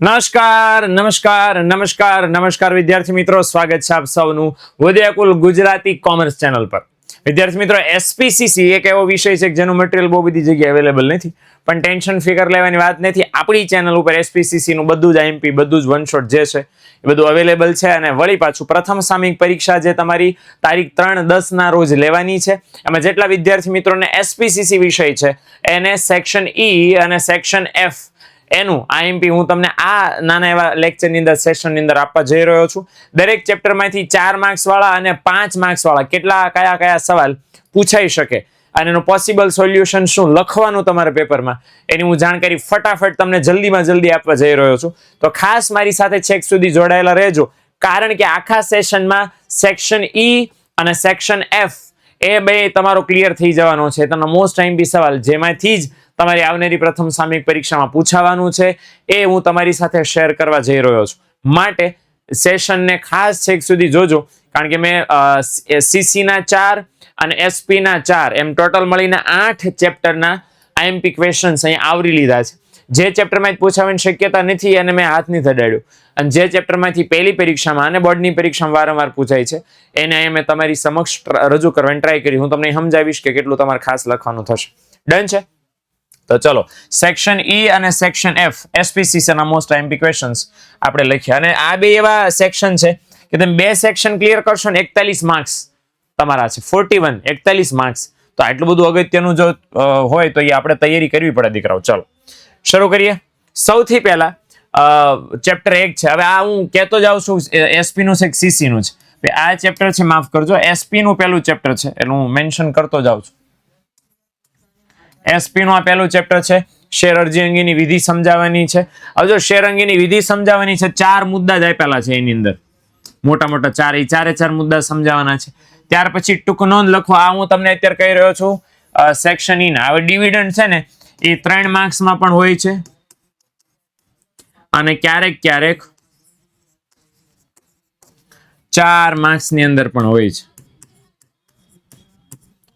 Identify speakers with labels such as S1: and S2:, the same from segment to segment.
S1: નમસ્કાર નમસ્કાર નમસ્કાર નમસ્કાર વિદ્યાર્થી મિત્રો, સ્વાગત છે આપ સૌનું ઉદયકુલ ગુજરાતી કોમર્સ ચેનલ પર. વિદ્યાર્થી મિત્રો એસપીસીસી એક એવો વિષય છે જેનું મટીરિયલ બહુ બધી જગ્યાએ અવેલેબલ નથી, પણ ટેન્શન ફિગર લેવાની વાત નથી. આપણી ચેનલ ઉપર એસપીસીસીનું બધું જ આઈએમપી બધું જ વન જે છે, એ બધું અવેલેબલ છે અને વળી પાછું પ્રથમ સામિક પરીક્ષા જે તમારી તારીખ ત્રણ દસના રોજ લેવાની છે, એમાં જેટલા વિદ્યાર્થી મિત્રોને એસપીસીસી વિષય છે, એને સેક્શન ઈ અને સેક્શન એફ એનું આઈએમપી હું તમને આ નાના એવા લેક્ચરની અંદર સેશનની અંદર આપવા જઈ રહ્યો છું. દરેક ચેપ્ટરમાંથી ચાર માર્ક્સ વાળા અને પાંચ માર્ક્સ વાળા કેટલા, કયા કયા સવાલ પૂછાઈ શકે અને એનું પોસિબલ સોલ્યુશન શું લખવાનું તમારા પેપરમાં એની હું જાણકારી ફટાફટ તમને જલ્દીમાં જલ્દી આપવા જઈ રહ્યો છું. તો ખાસ મારી સાથે છેક સુધી જોડાયેલા રહેજો, કારણ કે આખા સેશનમાં સેક્શન ઈ અને સેક્શન એફ એ બે તમારો ક્લિયર થઈ જવાનો છે. તમને મોસ્ટ આઈમ્પી સવાલ જેમાંથી જ તમારી આવનારી પ્રથમ સામયિક પરીક્ષામાં પૂછાવાનું છે. એ હું તમારી સાથે શેર કરવા જઈ રહ્યો છું. માટે સેશનને ખાસ છેક સુધી જોજો. કારણ કે મેં સીસીના ચાર અને એસપીના ચાર, એમ ટોટલ મળીને આઠ ચેપ્ટરના આઈએમપી ક્વેશ્ચન્સ અહીંયા આવરી લીધા છે. જે ચેપ્ટરમાં જ પૂછાવાની શક્યતા નથી અને મેં હાથ નહીં થડાડ્યો અને જે ચેપ્ટરમાંથી પહેલી પરીક્ષામાં અને બોર્ડની પરીક્ષામાં વારંવાર પૂછાય છે, એને અહીંયા મેં તમારી સમક્ષ રજૂ કરવાની ટ્રાય કરી. હું તમને સમજાવીશ કે કેટલું તમારે ખાસ લખવાનું થશે. ડન છે? તો ચલો સેક્શન ઈ અને section F SPCC most IMP questions આપણે લખ્યા અને આ બે એવા સેક્શન છે કે તમે બે સેક્શન ક્લિયર કરશો ને એકતાલીસ માર્ક્સ તમારા છે. ફોર્ટી વન માર્ક્સ તો આટલું બધું અગત્યનું જો હોય તો એ આપણે તૈયારી કરવી પડે દીકરાઓ. ચલો, શરૂ કરીએ. સૌથી પહેલા ચેપ્ટર એક છે. હવે આ હું કહેતો જાઉં છું એસપી નું છે સીસી નું છે. આ ચેપ્ટર છે, માફ કરજો. એસપી નું પહેલું ચેપ્ટર છે એનું મેન્શન કરતો જાઉં છું. એસપી નું આ પહેલું ચેપ્ટર છે. શેર અરજી અંગેની વિધિ સમજાવવાની છે. હવે જો શેર અંગેની વિધિ સમજાવવાની છે ચાર મુદ્દા જ આપેલા છે એની અંદર. મોટા મોટા ચાર એ ચારે ચાર મુદ્દા સમજાવવાના છે. ત્યાર પછી ટૂંક નોંધ લખો આ હું તમને અત્યારે કહી રહ્યો છું. સેક્શન ઈ હવે ડિવિડન્ડ છે ને એ ત્રણ માર્ક્સમાં પણ હોય છે. અને ક્યારેક ક્યારેક ચાર માર્ક્સની અંદર પણ હોય છે.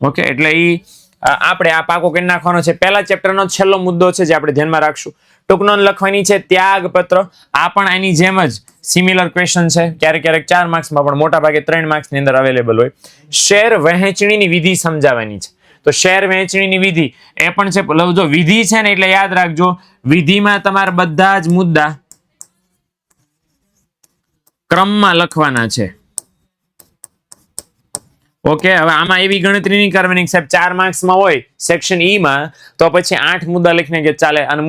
S1: ઓકે એટલે અ, આપણે આ પાકો કરી નાખવાનો છે. પહેલા ચેપ્ટરનો છેલ્લો મુદ્દો છે જે આપણે ધ્યાનમાં રાખશું. ટૂંકનો લખવાની છે ત્યાગપત્ર. આ પણ આની જેમ જ સિમિલર ક્વેશ્ચન છે. ક્યારેક ક્યારેક ચાર માર્ક્સમાં પણ મોટા ભાગે ત્રણ માર્ક્સની અંદર અવેલેબલ હોય. શેર વહેંચણીની વિધિ સમજાવવાની છે. તો શેર વહેંચણીની વિધિ, એ પણ છે જો વિધિ છે ને એટલે યાદ રાખજો, વિધિમાં તમારા બધા જ મુદ્દા ક્રમમાં લખવાના છે. ઓકે હવે આમાં એવી ગણતરી નહીં કરવાની સાહેબ ચાર માર્ક્સમાં હોય સેક્શન ઈમાં તો પછી આઠ મુદ્દા લખીને કે ચાલે અને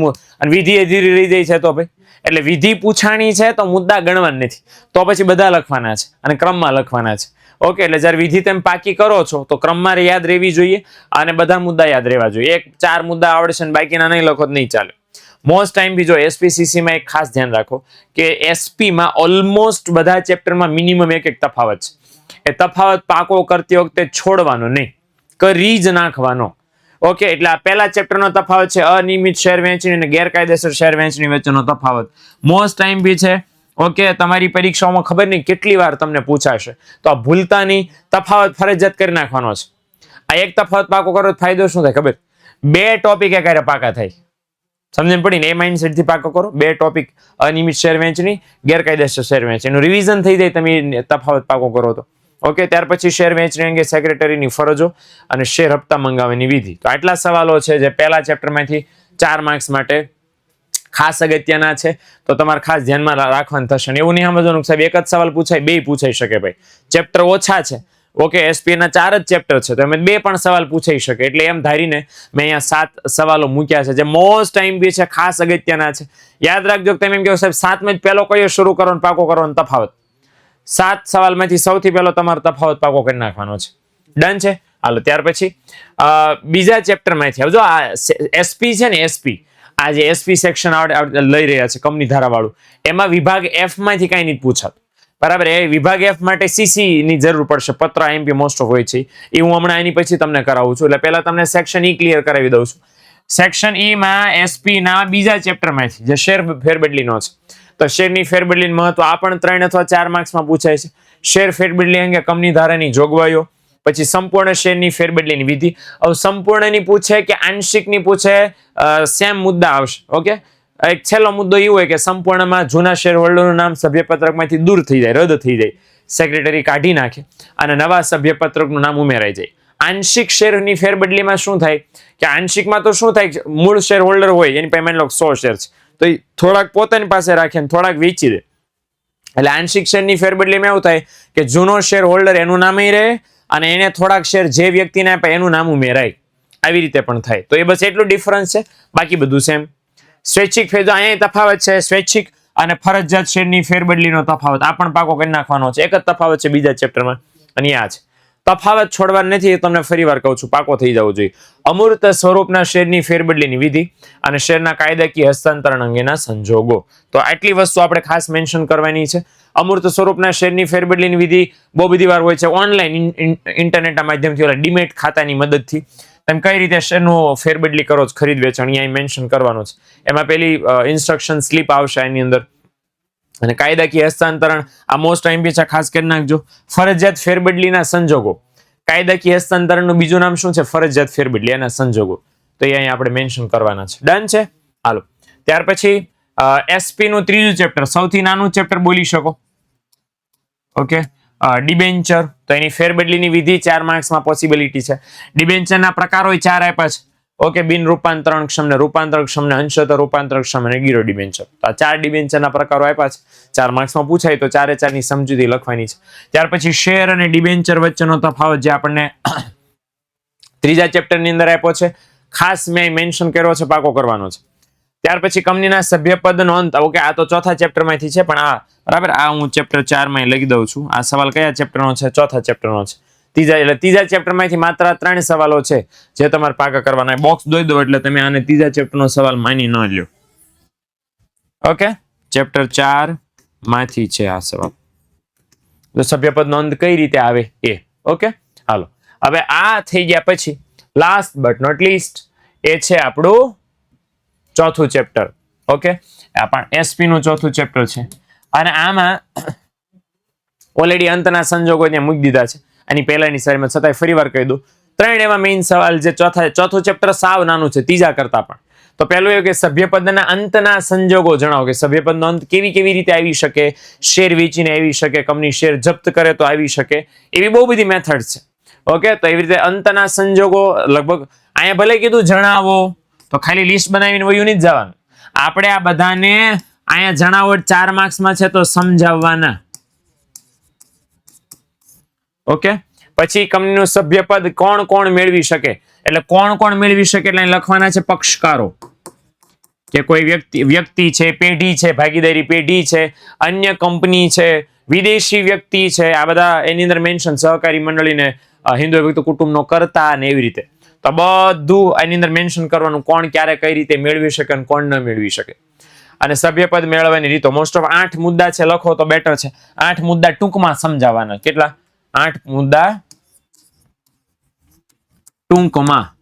S1: વિધિ અધીરી રહી જાય છે તો ભાઈ. એટલે વિધિ પૂછાણી છે તો મુદ્દા ગણવાના નથી. તો પછી બધા લખવાના છે અને ક્રમમાં લખવાના છે. ઓકે એટલે જ્યારે વિધિ તમે પાકી કરો છો, તો ક્રમમાં યાદ રહેવી જોઈએ અને બધા મુદ્દા યાદ રહેવા જોઈએ. એક, ચાર મુદ્દા આવડશે અને બાકીના નહીં લખો તો નહીં ચાલે. મોસ્ટ ટાઈમ બી જો એસપીસીસી એક ખાસ ધ્યાન રાખો કે એસપીમાં ઓલમોસ્ટ બધા ચેપ્ટરમાં મિનિમમ એક એક તફાવત છે. એ તફાવત પાકો કરતી વખતે છોડવાનો નહીં, કરી જ નાખવાનો. ઓકે, એટલે આ પહેલા ચેપ્ટરનો તફાવત છે, અનિયમિત શેર વહેંચણી અને ગેરકાયદેસર શેર વહેંચણી વચ્ચેનો તફાવત. મોસ્ટ ટાઈમ બી છે, ઓકે, તમારી પરીક્ષાઓમાં ખબર નહીં કેટલી વાર તમને પૂછાશે. તો આ ભૂલતા નહીં તફાવત ફરજિયાત કરી નાખવાનો છે. આ એક તફાવત પાકો કરો ફાયદો શું થાય ખબર? બે ટોપિક એકારે પાકા થાય. સમજણ પડી ને? એ માઇન્ડસેટથી પાકો કરો. બે ટોપિક અનિયમિત શેર વહેંચણી, ગેરકાયદેસર શેર વહેંચણી. એનું રિવિઝન થઈ જાય તમે તફાવત પાકો કરો તો. ઓકે, ત્યાર પછી શેર વેચણી અંગે સેક્રેટરીની ફરજો અને શેર હપ્તા મંગાવવાની વિધિ. તો આટલા સવાલો છે જે પહેલા ચેપ્ટરમાંથી ચાર માર્ક્સ માટે ખાસ અગત્યના છે. તો તમારે ખાસ ધ્યાનમાં રાખવાનું થશે. અને એવું નહીં સમજવાનું સાહેબ, એક જ સવાલ પૂછાય બે પૂછાઈ શકે ભાઈ. ચેપ્ટર ઓછા છે. ઓકે એસપીના ચાર જ ચેપ્ટર છે. તો એમ બે પણ સવાલ પૂછાઈ શકે. એટલે એમ ધારીને મેં અહીંયા સાત સવાલો મૂક્યા છે, જે મોસ્ટ ટાઈમ બી છે, ખાસ અગત્યના છે. યાદ રાખજો તમે એમ કહો સાહેબ, સાતમાં જ પહેલો કયો શરૂ કરો ને પાકો કરો ને તફાવત. સાત સવાલમાંથી સૌથી પહેલો તમારો તફાવત પાકો કરી નાખવાનો છે. ડન છે? હાલો, ત્યાર પછી બીજા ચેપ્ટરમાંથી હવે જો આ એસપી છે ને એસપી આ જે એસપી સેક્શન લઈ રહ્યા છે કંપની ધારાવાળું. એમાં વિભાગ એફમાંથી કાંઈ નહીં પૂછાતું. બરાબર? એ વિભાગ એફ માટે સીસી ની જરૂર પડશે. પત્ર આઈએમપી મોસ્ટ ઓફ હોય છે. એ હું હમણાં એની પછી તમને કરાવું છું. એટલે પહેલા તમને સેક્શન ઈ ક્લિયર કરાવી દઉં છું. સેક્શન ઈ માં એસપી ના બીજા ચેપ્ટરમાંથી, જે શેર ફેરબદલીનો છે. તો શેરની ફેરબદલીનું મહત્વ? આ પણ ત્રણ અથવા ચાર માર્ક્સમાં પૂછાય છે. શેર ફેરબદલી અંગે કંપની ધારાની જોગવાઈઓ, પછી સંપૂર્ણ શેરની ફેરબદલીની વિધિ. હવે સંપૂર્ણની પૂછે કે આંશિકની પૂછે સેમ મુદ્દા આવશે, ઓકે? એક છેલ્લો મુદ્દો એ હોય કે સંપૂર્ણમાં જૂના શેર હોલ્ડરનું નામ સભ્યપત્રકમાંથી દૂર થઈ જાય, રદ થઈ જાય. સેક્રેટરી કાઢી નાખે અને નવા સભ્યપત્રકનું નામ ઉમેરાઈ જાય. આંશિક શેરની ફેરબદલીમાં શું થાય? કે આંશિકમાં તો શું થાય? મૂળ શેર હોલ્ડર હોય, એની પાસે માની લો સો શેર છે. તો એ થોડાક પોતાની પાસે રાખે ને થોડાક વેચી દે. એટલે આંશિક શેરની ફેરબદલીમાં એવું થાય કે જૂનો શેર હોલ્ડર એનું નામ રહે અને એને થોડાક શેર જે વ્યક્તિને આપે એનું નામ ઉમેરાય. આવી રીતે પણ થાય. તો એ બસ એટલું ડિફરન્સ છે. બાકી બધું સેમ સ્વૈચ્છિક ફેરજો અહીંયા તફાવત છે. સ્વૈચ્છિક અને ફરજિયાત શેરની ફેરબદલીનો તફાવત. આ પણ પાકો કરી નાખવાનો છે. એક જ તફાવત છે બીજા ચેપ્ટરમાં અને આ છે. તફાવત છોડવા નથી, એ તમને ફરી વાર કહું છું, પાકો થઈ જવું જોઈએ. અમૂર્ત સ્વરૂપના શેરની ફેરબદલીની વિધિ અને શેરના કાયદાકીય હસ્તાંતરણ અંગેના સંજોગો. તો આટલી વસ્તુ આપણે ખાસ મેન્શન કરવાની છે. અમૂર્ત સ્વરૂપના શેરની ફેરબદલીની વિધિ બહુ બધી વાર હોય છે. ઓનલાઈન ઇન્ટરનેટના માધ્યમથી ઓલા ડીમેટ ખાતાની મદદથી. તમે કઈ રીતે શેરનું ફેરબદલી કરો છો, ખરીદ, વેચાણ, અહીંયા મેન્શન કરવાનું છે. એમાં પેલી ઇન્સ્ટ્રક્શન સ્લીપ આવશે એની અંદર. અને કાયદાકીય હસ્તાંતરણ આ મોસ્ટ આઈમ્પી છે, ખાસ કરી નાખજો. ફરજિયાત ફેરબદલીના સંજોગો. કાયદાકીય હસ્તાંતરણનું બીજું નામ શું છે? ફરજિયાત ફેરબદલી એના સંજોગો. તો એ અહીંયા આપણે મેન્શન કરવાના છે. ડન છે? હાલો. ત્યાર પછી એસપી નું ત્રીજું ચેપ્ટર સૌથી નાનું ચેપ્ટર બોલી શકો. ઓકે? ડિબેન્ચર તો એની ફેરબદલીની વિધિ ચાર માર્ક્સમાં પોસિબિલિટી છે. ડિબેન્ચરના પ્રકારો ચાર આપ્યા છે. ઓકે, બિન રૂપાંતરણ ક્ષમ ને રૂપાંતર ક્ષમ ને અંશતઃ રૂપાંતર ક્ષમ અને ગીરો ડિબેન્ચર તો આ ચાર ડિબેન્ચરના પ્રકારો આપ્યા છે. ચાર માર્ક્સમાં પૂછાય તો ચારે ચારની સમજૂતી લખવાની છે. ત્યાર પછી શેર અને ડિબેન્ચર વચ્ચેનો તફાવત જે આપણને ત્રીજા ચેપ્ટરની અંદર આપ્યો છે. ખાસ મેં મેન્શન કર્યો છે, પાકો કરવાનો છે. ત્યાર પછી કંપનીના સભ્યપદનો અંત. ઓકે, આ તો ચોથા ચેપ્ટરમાંથી છે, પણ આ, બરાબર, આ હું ચેપ્ટર ચારમાં લખી દઉં છું. આ સવાલ કયા ચેપ્ટરનો છે? ચોથા ચેપ્ટરનો છે. ત્રીજા એટલે ત્રીજા ચેપ્ટરમાંથી માત્ર ત્રણ સવાલો છે જે તમારે પાકા કરવાના. બોક્સ દોઈ દો એટલે તમે આને ત્રીજા ચેપ્ટરનો સવાલ માની ન લ્યો. ઓકે ચેપ્ટર ચારમાંથી છે આ સવાલ. તો સભ્યપદનો અંત કઈ રીતે આવે? એ ઓકે હાલો. હવે આ થઈ ગયા પછી લાસ્ટ બટ નોટ લીસ્ટ એ છે આપણું ચોથું ચેપ્ટર ઓકે આ પણ એસપી નું ચોથું ચેપ્ટર છે. અને આમાં ઓલરેડી અંતના સંજોગો ત્યાં મૂકી દીધા છે. આની પહેલાંની સારીમાં છતાંય ફરી વાર કહી દઉં. ત્રણ એવા મેઇન સવાલ જે ચોથા ચોથું ચેપ્ટર સાવ નાનું છે, ત્રીજા કરતાં પણ. તો પહેલું એવું કે સભ્યપદના અંતના સંજોગો જણાવો કે સભ્યપદનો અંત કેવી કેવી રીતે આવી શકે? શેર વેચીને આવી શકે, કંપની શેર જપ્ત કરે તો આવી શકે? એવી બહુ બધી મેથડ છે. ઓકે તો એવી રીતે અંતના સંજોગો લગભગ અહીંયા ભલે કીધું જણાવો, તો ખાલી લિસ્ટ બનાવીને વયું નહીં જવાનું. આપણે આ બધાને અહીંયા જણાવો, ચાર માર્ક્સમાં છે તો સમજાવવાના. ઓકે? પછી કંપનીનું સભ્યપદ કોણ કોણ મેળવી શકે? એટલે કોણ કોણ મેળવી શકે એટલે લખવાના છે પક્ષકારો. કે કોઈ વ્યક્તિ વ્યક્તિ છે, પેઢી છે, ભાગીદારી પેઢી છે, અન્ય કંપની છે, વિદેશી વ્યક્તિ છે, આ બધા એની અંદર મેન્શન સહકારી મંડળીને હિન્દુ વ્યક્તિ કુટુંબનો કરતા ને એવી રીતે. તો બધું એની અંદર મેન્શન કરવાનું કોણ ક્યારે કઈ રીતે મેળવી શકે અને કોણ ન મેળવી શકે. અને સભ્યપદ મેળવવાની રીતો. મોસ્ટ ઓફ આઠ મુદ્દા છે, લખો તો બેટર છે. આઠ મુદ્દા ટૂંકમાં સમજાવવાના કેટલા? આઠ મુદ્દા ટૂંકમાં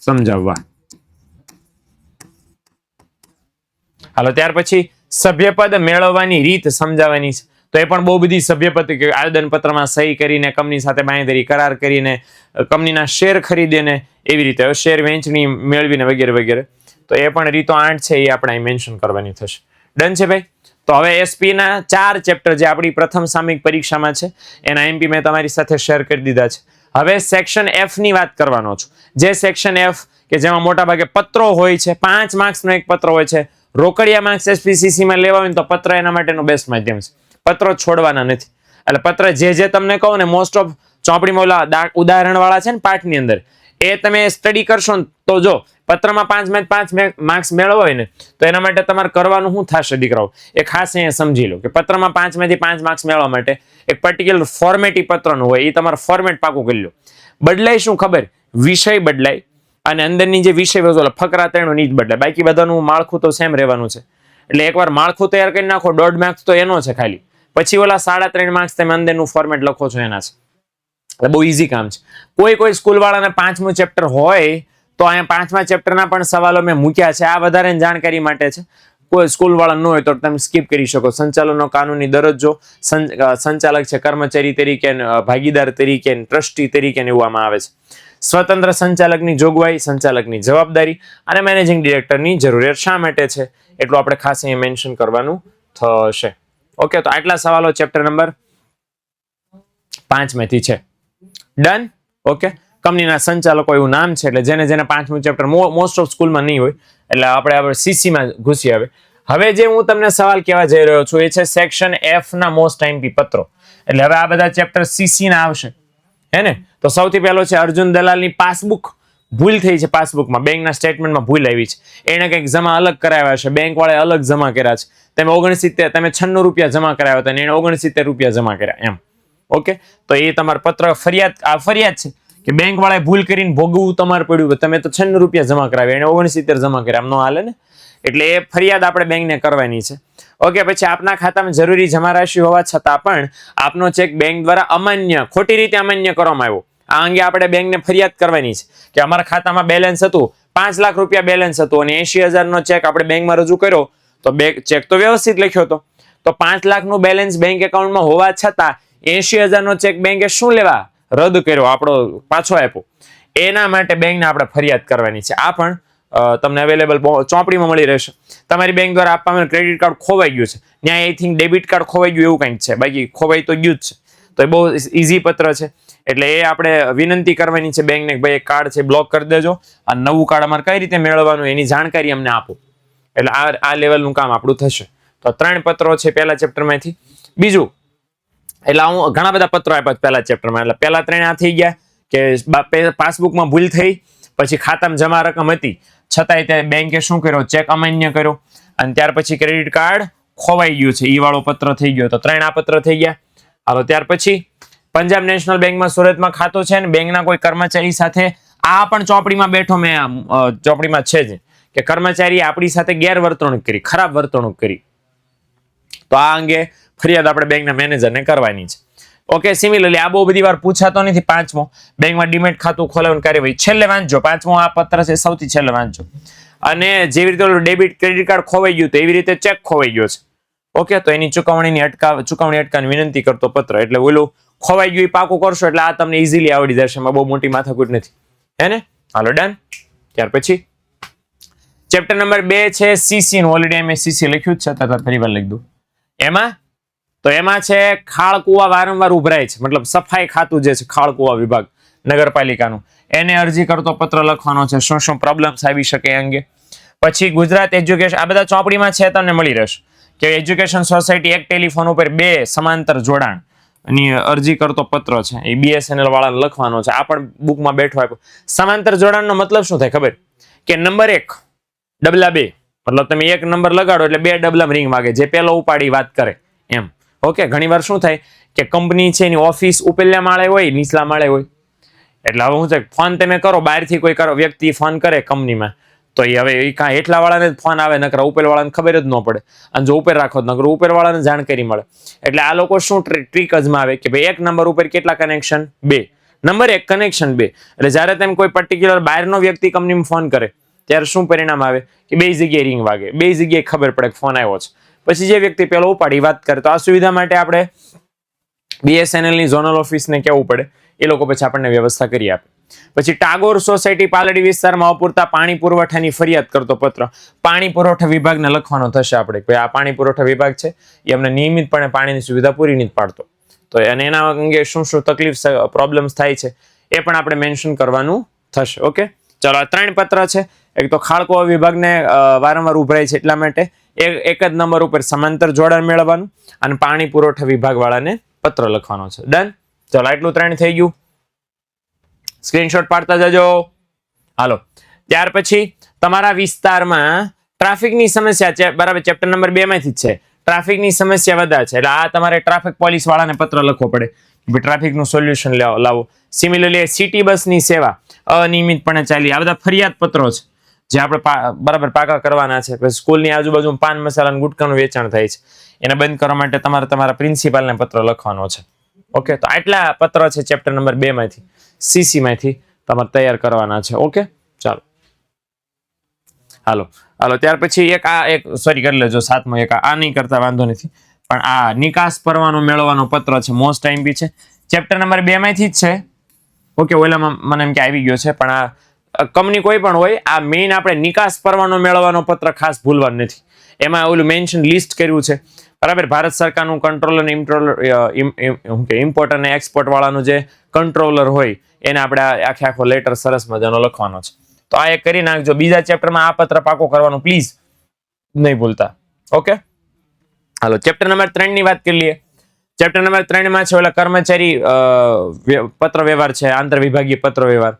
S1: સમજાવવા. હાલો, ત્યાર પછી સભ્યપદ મેળવવાની રીત સમજાવવાની છે. તો એ પણ બહુ બધી સભ્યપદ આવેદનપત્રમાં સહી કરીને, કંપની સાથે બાંયધરી કરાર કરીને, કંપનીના શેર ખરીદીને એવી રીતે શેર વેચણી મેળવીને વગેરે વગેરે. તો એ પણ રીતો આઠ છે, એ આપણે મેન્શન કરવાની થશે. ડન છે ભાઈ? તો હવે એસપી ના ચાર ચેપ્ટર જે આપણી પ્રથમ સામયિક પરીક્ષામાં છે, એના એમપી મેં તમારી સાથે શેર કરી દીધા છે. હવે સેક્શન એફની વાત કરવાનો છું. જે સેક્શન એફ કે જેમાં મોટા ભાગે પત્રો હોય છે, પાંચ માર્ક્સનો એક પત્ર હોય છે, રોકડિયા માર્ક્સ એસપીસીસી માં લેવા હોય તો પત્ર એના માટેનું બેસ્ટ માધ્યમ છે. પત્રો છોડવાના નથી. એટલે પત્ર જે જે તમને કહું ને મોસ્ટ ઓફ ચોપડીમાં ઓલા ઉદાહરણવાળા ઉદાહરણ વાળા છે ને પાઠની અંદર, એ તમે સ્ટડી કરશો ને તો જો પત્રમાં પાંચ મેં પાંચ માર્ક્સ મેળવો હોય ને, તો એના માટે તમારે કરવાનું શું થશે દીકરાઓ? એ ખાસ અહીંયા સમજી લો કે પત્રમાં પાંચ મેથી પાંચ માર્ક્સ મેળવવા માટે એક પર્ટિક્યુલર ફોર્મેટ ઈ પત્રનું હોય એ તમારે ફોર્મેટ પાકું કરી લો. બદલાય શું ખબર? વિષય બદલાય અને અંદરની જે વિષય વસ્તુ ફકરા તેનું નીચ બદલાય. બાકી બધાનું માળખું તો સેમ રહેવાનું છે. એટલે એકવાર માળખું તૈયાર કરી નાખો, દોઢ માર્ક્સ તો એનો છે ખાલી. પછી ઓલા સાડા ત્રણ માર્ક્સ તમે અંદરનું ફોર્મેટ લખો છો એના છે. એટલે બહુ ઈઝી કામ છે. કોઈ કોઈ સ્કૂલવાળાને પાંચમું ચેપ્ટર હોય તો અહીંયા પાંચમા ચેપ્ટરના પણ સવાલો મેં મૂક્યા છે. આ વધારે જાણકારી માટે છે. કોઈ સ્કૂલ વાળા ન હોય તો તમે સ્કીપ કરી શકો. સંચાલનનો કાનૂની દરજ્જો સંચાલક છે, કર્મચારી તરીકે ભાગીદાર તરીકે ટ્રસ્ટી તરીકે ને એવું આવે છે. સ્વતંત્ર સંચાલકની જોગવાઈ, સંચાલકની જવાબદારી અને મેનેજિંગ ડિરેક્ટરની જરૂરિયાત શા માટે છે? એટલું આપણે ખાસ અહીંયા મેન્શન કરવાનું થશે. ઓકે, તો આટલા સવાલો ચેપ્ટર નંબર પાંચમાંથી છે. Done okay. કંપનીના સંચાલકો એવું નામ છે, એટલે જેને જેને પાંચમું ચેપ્ટર મોસ્ટ ઓફ સ્કૂલમાં નહીં હોય, એટલે આપણે આપણે સીસીમાં ઘૂસી આવે. હવે જે હું તમને સવાલ કહેવા જઈ રહ્યો છું, એ છે સેક્શન એફ ના મોસ્ટ ટાઈમપી પત્રો. એટલે હવે આ બધા ચેપ્ટર સીસી ના આવશે. હે ને? તો સૌથી પહેલો છે અર્જુન દલાલની પાસબુક. ભૂલ થઈ છે પાસબુકમાં. બેંકના સ્ટેટમેન્ટમાં ભૂલ આવી છે. એને કંઈક જમા અલગ કરાવ્યા છે. બેંક વાળાએ અલગ જમા કર્યા છે. તમે ઓગણસિત્તેર, તમે છન્નું રૂપિયા જમા કરાવ્યા હતા અને એને ઓગણસિત્તેર રૂપિયા જમા કર્યા એમ. ઓકે? તો એ તમારો પત્ર ફરિયાદ, આ ફરિયાદ છે. કે બેંક વાળાએ ભૂલ કરીને ભોગવવું તમારે પડ્યું તમે તો છન્નું રૂપિયા જમા કરાવ્યા, એને ઓગણસિત્તેર જમા કર્યા, આમ હાલે ને? એટલે એ ફરિયાદ આપણે બેંકને કરવાની છે. ઓકે, પછી આપના ખાતામાં જરૂરી જમા રાશિ હોવા છતાં પણ આપનો ચેક બેંક દ્વારા અમાન્ય, ખોટી રીતે અમાન્ય કરવામાં આવ્યો. આ અંગે આપણે બેંકને ફરિયાદ કરવાની છે કે અમારા ખાતામાં બેલેન્સ હતું, પાંચ લાખ રૂપિયા બેલેન્સ હતું અને એસી હજારનો ચેક આપણે બેંકમાં રજૂ કર્યો, તો બે ચેક તો વ્યવસ્થિત લખ્યો હતો. તો પાંચ લાખનું બેલેન્સ બેંક એકાઉન્ટમાં હોવા છતાં એસી હજારનો ચેક બેંકે શું લેવા? રદ કર્યો, આપણો પાછો આપ્યો. એના માટે બેંકને આપણે ફરિયાદ કરવાની છે. આ પણ તમને અવેલેબલ ચોપડીમાં મળી રહેશે. તમારી બેંક દ્વારા આપવામાં ક્રેડિટ કાર્ડ ખોવાઈ ગયું છે. ત્યાં આઈ થિંક ડેબિટ કાર્ડ ખોવાઈ ગયું એવું કંઈક છે. બાકી ખોવાઈ તો ગયું જ છે. તો એ બહુ ઇઝી પત્ર છે. એટલે એ આપણે વિનંતી કરવાની છે બેંકને કે ભાઈ કાર્ડ છે બ્લોક કરી દેજો. આ નવું કાર્ડ અમારે કઈ રીતે મેળવવાનું એની જાણકારી અમને આપો. એટલે આ આ લેવલનું કામ આપણું થશે. તો ત્રણ પત્રો છે પહેલા ચેપ્ટરમાંથી બીજું એટલે હું ઘણા બધા પત્રો આપ્યા પહેલા ચેપ્ટરમાં એટલે પહેલા ત્રણ આ થઈ ગયા કે પાસબુકમાં ભૂલ થઈ, પછી ખાતામાં જમા રકમ હતી. છતાંય તે બેંકે શું કર્યો? ચેક અમાન્ય કર્યો. અને ત્યાર પછી ક્રેડિટ કાર્ડ ખોવાઈ ગયું છે. ઈ વાળો પત્ર થઈ ગયો. તો ત્રણ આ પત્ર થઈ ગયા. હાલો, ત્યાર પછી પંજાબ નેશનલ બેંકમાં સુરતમાં ખાતો છે ને બેંકના કોઈ કર્મચારી સાથે આ પણ ચોપડીમાં બેઠો મેં ચોપડીમાં છે જ. કે કર્મચારી આપણી સાથે ગેરવર્તણૂક કરી, ખરાબ વર્તણૂક કરી. તો આ અંગે ફરિયાદ આપણે બેંકના મેનેજરને કરવાની છે. ઓકે સિમિલરલી આ બહુ બધી વાર પૂછાતો નથી, પાંચમો. બેંકમાં ડીમેટ ખાતું ખોલાવવાની કાર્યવાહી. છેલ્લે વાંચજો, પાંચમો આ પત્ર છે, સૌથી છેલ્લે વાંચજો. અને જેવી રીતે ડેબિટ, ક્રેડિટ કાર્ડ ખોવાઈ ગયું તો એવી રીતે ચેક ખોવાઈ ગયો છે. ઓકે તો એની ચુકવણીની અટકાવ ચુકવણી અટકાવવાની વિનંતી કરતો પત્ર. એટલે ઓલું ખોવાઈ ગયું એ પાકું કરશો એટલે આ તમને ઇઝીલી આવડી જશે, એમાં બહુ મોટી માથાકૂટ નથી. હે ને? હાલો ડન ત્યાર પછી. ચેપ્ટર નંબર બે છે સીસી નું ઓલરેડી મેં સીસી લખ્યું જ છે તરત ફરી વાર લખી દઉં. એમાં તો એમાં છે ખાળ વારંવાર ઉભરાય છે. મતલબ સફાઈ ખાતું જે છે ખાળ કુવા વિભાગ નગરપાલિકાનું. એને અરજી કરતો પત્ર લખવાનો છે. શું શું પ્રોબ્લેમ્સ આવી શકે અંગે. પછી ગુજરાત એજ્યુકેશન આ બધા ચોપડીમાં છે, તમને મળી રહેશે. કે એજ્યુકેશન સોસાયટી એક ટેલિફોન ઉપર બે સમાંતર જોડાણ. ની અરજી કરતો પત્ર છે. એ બીએસએનએલ વાળાને લખવાનો છે. આ પણ બુકમાં બેઠો આપ્યો. સમાંતર જોડાણનો મતલબ શું થાય ખબર? કે નંબર એક ડબલા બે. મતલબ તમે એક નંબર લગાડો એટલે બે ડબલા રિંગ વાગે. જે પેલો ઉપાડી વાત કરે. એમ. ઓકે ઘણીવાર શું થાય કે કંપની છે એની ઓફિસ ઉપરલા માળે હોય, નીચલા માળે હોય. એટલે હવે શું છે, ફોન તમે કરો, બહારથી કોઈ કરો, વ્યક્તિ ફોન કરે કંપનીમાં, તો એ હવે એ કાં એટલાવાળાને જ ફોન આવે, નકર ઉપરવાળાને ખબર જ ન પડે. અને જો ઉપર રાખો નકર ઉપરવાળાને જાણકારી મળે. એટલે આ લોકો શું ટ્રીક અજમાવે કે ભાઈ, એક નંબર ઉપર કેટલા કનેક્શન બે. નંબર એક કનેક્શન બે. એટલે જ્યારે તમે કોઈ પર્ટિક્યુલર બહારનો વ્યક્તિ કંપનીમાં ફોન કરે, ત્યારે શું પરિણામ આવે? કે બે જગ્યાએ રિંગ વાગે. બે જગ્યાએ ખબર પડે કે ફોન આવ્યો છે. પછી જે વ્યક્તિ પેલો ઉપાડી, વાત કરે, તો આ સુવિધા માટે આપણે બીએસએનએલની ઝોનલ ઓફિસને કહેવું પડે? એ લોકો પછી આપણને વ્યવસ્થા કરી આપે. પછી ટાગોર સોસાયટી પાલડી વિસ્તારમાં અપૂરતા પાણી પુરવઠાની ફરિયાદ કરતો પત્ર. પાણી પુરવઠા વિભાગને લખવાનો થશે આપણે કે આ પાણી પુરવઠા વિભાગ છે, એ અમને નિયમિતપણે પાણીની સુવિધા પૂરી નથી પાડતો. તો અને એના અંગે શું શું તકલીફ પ્રોબ્લેમ્સ થાય છે, એ પણ આપણે મેન્શન કરવાનું થશે ઓકે ચલો, આ ત્રણ પત્ર છે. એક તો ખાળકો વિભાગને વારંવાર ઉભરાય છે એટલા માટે એક જ નંબર ઉપર સમાંતર જોડાણ મેળવવાનું અને પાણી પુરવઠા વિભાગ વાળાને પત્ર લખવાનો છે. ડન ચલો, આટલું ત્રણ થઈ ગયું. સ્ક્રીનશોટ પાડતા જજો. હાલો. ત્યાર પછી તમારા વિસ્તારમાં ટ્રાફિકની સમસ્યા બરાબર ચેપ્ટર નંબર બે માંથી જ છે. ટ્રાફિકની સમસ્યા વધારે છે. એટલે આ તમારે ટ્રાફિક પોલીસ વાળાને પત્ર લખવો પડે. ટ્રાફિકનું સોલ્યુશન લાવો સિમિલરલી સિટી બસની સેવા અનિયમિતપણે ચાલી. આ બધા ફરિયાદ પત્રો છે. જે આપણે બરાબર પાકા કરવાના છે. પછી સ્કૂલની આજુબાજુ પાન મસાલા ગુટકાનું વેચાણ થાય છે. એને બંધ કરવા માટે તમારે તમારા પ્રિન્સિપાલને પત્ર લખવાનો છે. ઓકે? તો આટલા પત્ર છે ચેપ્ટર નંબર બે માંથી. સીસી માંથી તમારે તૈયાર કરવાના છે. ઓકે? ચાલો. હાલો. હાલો, ત્યાર પછી એક આ એક સોરી કરી લેજો સાતમો એક. આ નહીં કરતા, વાંધો નથી. પણ આ નિકાસ પરવાનો મેળવવાનો પત્ર છે મોસ્ટ ટાઈમ બી છે. ચેપ્ટર નંબર બે માંથી જ છે. ઓકે, ઓલામાં મને એમ કે આવી ગયો છે, પણ આ કંપની કોઈ પણ હોય, આ મેઇન આપણે નિકાસ પરવાનો મેળવવાનો પત્ર ખાસ ભૂલવાનું નથી. એમાં ઓલું મેન્શન લિસ્ટ કર્યું છે. બરાબર? ભારત સરકારનું કંટ્રોલર અને ઇમ્ટ્રોલર શું કે ઇમ્પોર્ટ અને એક્સપોર્ટ વાળાનું જે કંટ્રોલર હોય, એને આપણે આખે આખો લેટર સરસ મજાનો લખવાનો છે. તો આ એક કરી નાખજો. બીજા ચેપ્ટરમાં આ પત્ર પાકો કરવાનો પ્લીઝ નહીં ભૂલતા. ઓકે? હાલો ચેપ્ટર નંબર ત્રણની વાત કરી લઈએ. ચેપ્ટર નંબર ત્રણમાં છે ઓલા કર્મચારી પત્ર વ્યવહાર છે આંતર વિભાગીય પત્ર વ્યવહાર.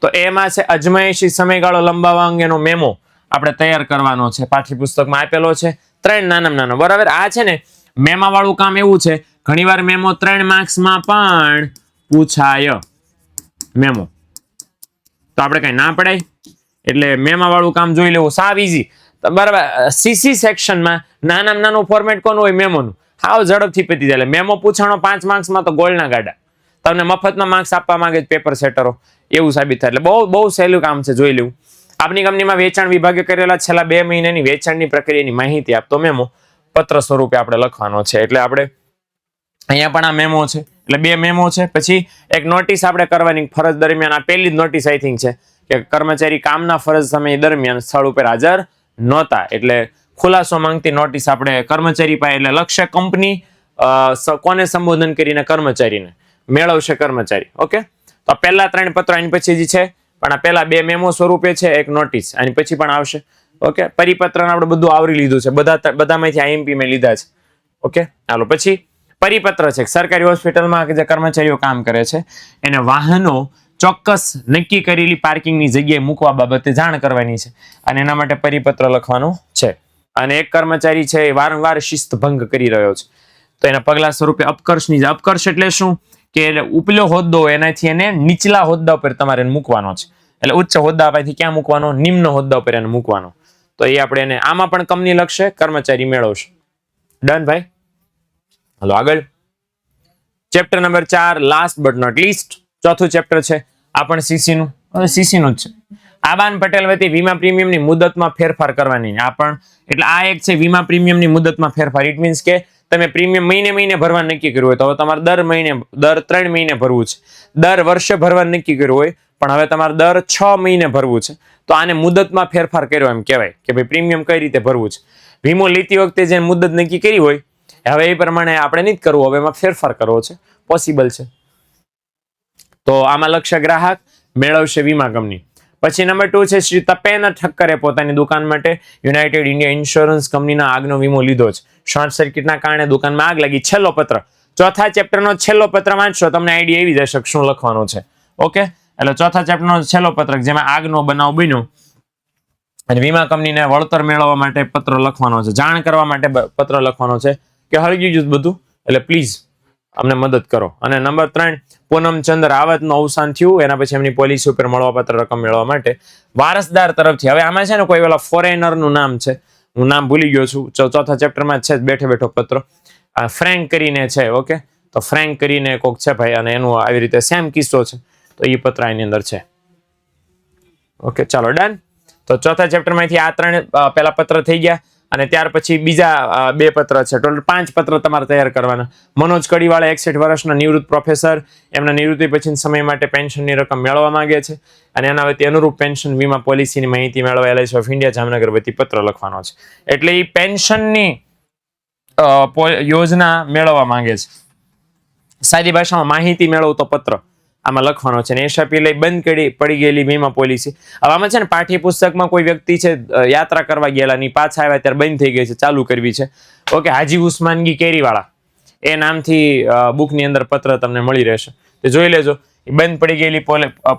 S1: તો એમાં છે અજમાયશી સમયગાળો લંબાવવા અંગેનો મેમો આપણે તૈયાર કરવાનો છે. પાઠ્યપુસ્તકમાં આપેલો છે. ત્રણ નાના નાનો. બરાબર? આ છે ને મેમાવાળું કામ એવું છે. ઘણીવાર મેમો ત્રણ માર્ક્સમાં પણ પૂછાય. મેમો. તો આપણે કઈ ના પડાય. એટલે મેમા વાળું કામ જોઈ લેવું. સાવ ઇઝી બરાબર? સીસી સેક્શનમાં નાનામાં નાનું ફોર્મેટ કોનું હોય? મેમોનું. હાવ ઝડપથી પતી જાય. મેમો પૂછાણો પાંચ માર્ક્સમાં તો ગોળના ગાડા. તમને મફતમાં માર્ક્સ આપવા માંગે પેપર સેટરો એવું સાબિત થાય. એટલે બહુ બહુ સહેલું કામ છે, જોઈ લેવું આપની કંપનીમાં વેચાણ વિભાગે કરેલા છેલ્લા બે મહિનાની વેચાણની પ્રક્રિયાની માહિતી આપતો મેમો પત્ર સ્વરૂપે આપણે લખવાનો છે. એટલે આપણે અહીંયા પણ આ મેમો છે. એટલે બે મેમો છે. પછી એક નોટિસ આપણે કરવાની ફરજ દરમિયાન આ પહેલી જ નોટિસ આઈ થિંક છે કે કર્મચારી કામના ફરજ સમય દરમિયાન સ્થળ ઉપર હાજર નહોતા. એટલે ખુલાસો માંગતી નોટિસ આપણે કર્મચારી પાસે, એટલે લક્ષ્ય કંપની કોને સંબોધન કરીને? કર્મચારીને. મેળવશે કર્મચારી, ઓકે? તો આ પહેલા ત્રણ પત્રો એની પછી જે છે, પણ આ પહેલા બે મેમો સ્વરૂપે છે, એક નોટિસ આની પછી પણ આવશે, ઓકે? પરિપત્રને આપણે બધું આવરી લીધું છે, બધા બધામાંથી આઈએમપી મેં લીધા છે, ઓકે? ચાલો પછી પરિપત્ર છે, સરકારી હોસ્પિટલમાં જે કર્મચારીઓ કામ કરે છે, એને વાહનો ચોક્કસ નક્કી કરેલી પાર્કિંગની જગ્યાએ મૂકવા બાબતે જાણ કરવાની છે, અને એના માટે પરિપત્ર લખવાનો છે. અને એક કર્મચારી છે, એ વારંવાર શિસ્ત ભંગ કરી રહ્યો છે. તો એના પગલા સ્વરૂપે અપકર્ષની અપકર્ષ એટલે શું? કે ઉપલો હોદ્દો એનાથી એને નીચલા હોદ્દા ઉપર તમારે મૂકવાનો છે. એટલે ઉચ્ચ હોદ્દા પાસેથી ક્યાં મૂકવાનો? નિમ્ન હોદ્દા ઉપર એને મૂકવાનો. તો એ આપણે એને આમાં પણ કંપની લખશે, કર્મચારી મેળવશે. ડન ભાઈ? હાલો, આગળ. ચેપ્ટર નંબર ચાર લાસ્ટ બટ નોટ લીસ્ટ ચોથું ચેપ્ટર છે. આ પણ સીસી નું? હવે સીસી નું જ છે. આબાન પટેલ વતી વીમા પ્રીમિયમની મુદતમાં ફેરફાર કરવાની. આ પણ, એટલે આ એક છે વીમા પ્રીમિયમની મુદતમાં ફેરફાર. ઇટ મીન્સ કે તમે પ્રીમિયમ મહિને મહિને ભરવા નક્કી કર્યું હોય તો હવે તમારે દર મહિને, દર ત્રણ મહિને ભરવું છે. દર વર્ષે ભરવા નક્કી કર્યું હોય, પણ હવે તમારે દર છ મહિને ભરવું છે. તો આને મુદતમાં ફેરફાર કર્યો એમ કહેવાય કે ભાઈ પ્રીમિયમ કઈ રીતે ભરવું છે. વીમો લેતી વખતે જે મુદત નક્કી કરી હોય, હવે એ પ્રમાણે આપણે નહીં કરવું, હવે એમાં ફેરફાર કરવો છે. પોસિબલ છે. તો આમાં લક્ષ્ય ગ્રાહક, મેળવશે વીમા કંપની. પછી નંબર ટુ છે શ્રી તપેન ઠક્કરે પોતાની દુકાન માટે યુનાઇટેડ ઇન્ડિયા ઇન્સ્યોરન્સ કંપનીના આગનો વીમો લીધો છે. શોર્ટ સર્કિટના કારણે દુકાનમાં આગ લાગી. છેલ્લો પત્ર. ચોથા ચેપ્ટરનો છેલ્લો પત્ર વાંચશો, તમને આઈડિયા એવી જશે શું લખવાનું છે. ઓકે? એટલે ચોથા ચેપ્ટરનો છેલ્લો પત્રક જેમાં આગનો બનાવ બન્યો. અને વીમા કંપનીને વળતર મેળવવા માટે પત્ર લખવાનો છે. જાણ કરવા માટે પત્ર લખવાનો છે. કે હળગી ગયું બધું? એટલે પ્લીઝ અમને મદદ કરો. અને નંબર ત્રણ પૂનમચંદ રાવતનું અવસાન થયું. એના પછી એમની પોલિસી ઉપર મળવાપાત્ર રકમ મેળવવા માટે વારસદાર તરફથી. હવે આમાં છે ને કોઈ ઓલા ફોરેનરનું નામ છે. હું નામ ભૂલી ગયો છું. ચોથા ચેપ્ટરમાં છે જ બેઠે બેઠો પત્ર. ફ્રેન્ક કરીને છે ઓકે તો ફ્રેન્ક કરીને કોક છે ભાઈ અને એનું આવી રીતે સેમ કિસ્સો છે. તો એ પત્ર એની અંદર છે. ઓકે ચાલો ડન તો ચોથા ચેપ્ટરમાંથી આ ત્રણ પહેલા પત્ર થઈ ગયા. અને ત્યાર પછી બીજા બે પત્ર છે. ટોટલ પાંચ પત્ર તમારે તૈયાર કરવાના. મનોજ કડીવાળા એકસઠ વર્ષના નિવૃત્ત પ્રોફેસર એમના નિવૃત્તિ પછી સમય માટે પેન્શનની રકમ મેળવવા માંગે છે અને એના વતી અનુરૂપ પેન્શન વીમા પોલિસીની માહિતી મેળવવા એલઆઈસી ઓફ ઇન્ડિયા જામનગર વતી પત્ર લખવાનો છે. એટલે એ પેન્શનની યોજના મેળવવા માંગે છે. સાદી ભાષામાં માહિતી મેળવતો પત્ર. આમાં લખવાનો છે ને. એસઆપી લઈ બંધ કરી પડી ગયેલી વીમા પોલિસી. હવે આમાં છે ને પાઠ્યપુસ્તકમાં કોઈ વ્યક્તિ છે યાત્રા કરવા ગયેલા ની પાછા આવ્યા ત્યારે બંધ થઈ ગઈ છે, ચાલુ કરવી છે. ઓકે, હાજી ઉસ્માનગી કેરીવાળા. એ નામથી બુકની અંદર પત્ર તમને મળી રહેશે. તો જોઈ લેજો બંધ પડી ગયેલી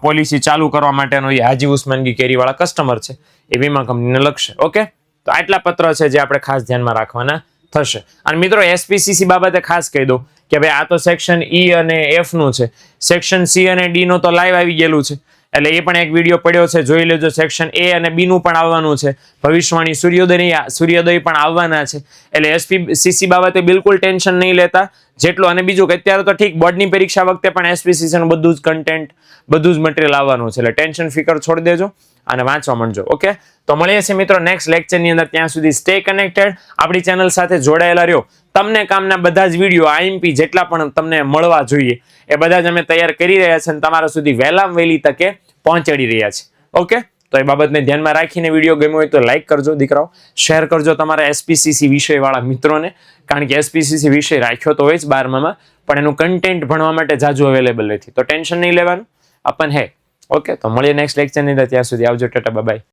S1: પોલિસી ચાલુ કરવા માટેનો એ હાજી ઉસ્માનગી કેરીવાળા કસ્ટમર છે. એ વીમા કંપનીને લખશે. ઓકે? તો આટલા પત્ર છે જે આપણે ખાસ ધ્યાનમાં રાખવાના થશે. અને મિત્રો, એસપીસીસી બાબતે ખાસ કહી દઉં. કે ભાઈ આ તો સેક્શન ઈ અને એફનું છે. સેક્શન સી અને ડી નું તો લાઈવ આવી ગયેલું છે. એટલે એ પણ એક વીડિયો પડ્યો છે. જોઈ લેજો સેક્શન એ અને બી નું પણ આવવાનું છે. ભવિષ્યવાણી સૂર્યોદય સૂર્યોદય પણ આવવાના છે. એટલે એસપી સીસી બાબતે બિલકુલ ટેન્શન નહીં લેતા. જેટલું અને બીજું કે અત્યારે તો ઠીક બોર્ડની પરીક્ષા વખતે પણ એસપીસીસી નું બધું જ કન્ટેન્ટ બધું જ મટીરિયલ આવવાનું છે. એટલે ટેન્શન, ફિકર છોડી દેજો. અને વાંચવા માંડજો, ઓકે? તો મળીએ છીએ મિત્રો નેક્સ્ટ લેક્ચરની અંદર. ત્યાં સુધી સ્ટે કનેક્ટેડ આપણી ચેનલ સાથે જોડાયેલા રહ્યો. તમને કામના બધા જ વીડિયો આઈએમપી જેટલા પણ તમને મળવા જોઈએ, એ બધા જ અમે તૈયાર કરી રહ્યા છે અને તમારા સુધી વહેલામાં વહેલી તકે પહોંચાડી રહ્યા છે ઓકે? તો એ બાબતને ધ્યાનમાં રાખીને વીડિયો ગમ્યો હોય તો લાઈક કરજો, દીકરાઓ. શેર કરજો તમારા એસપીસીસી વિષયવાળા મિત્રોને. કારણ કે એસપીસીસી વિષય રાખ્યો તો હોય જ બારમામાં, પણ એનું કન્ટેન્ટ ભણવા માટે જાજુ અવેલેબલ નથી. તો ટેન્શન નહીં લેવાનું. અપન હે ઓકે તો મળીએ નેક્સ્ટ લેક્ચરની અંદર. ત્યાં સુધી આવજો ટાટા બાય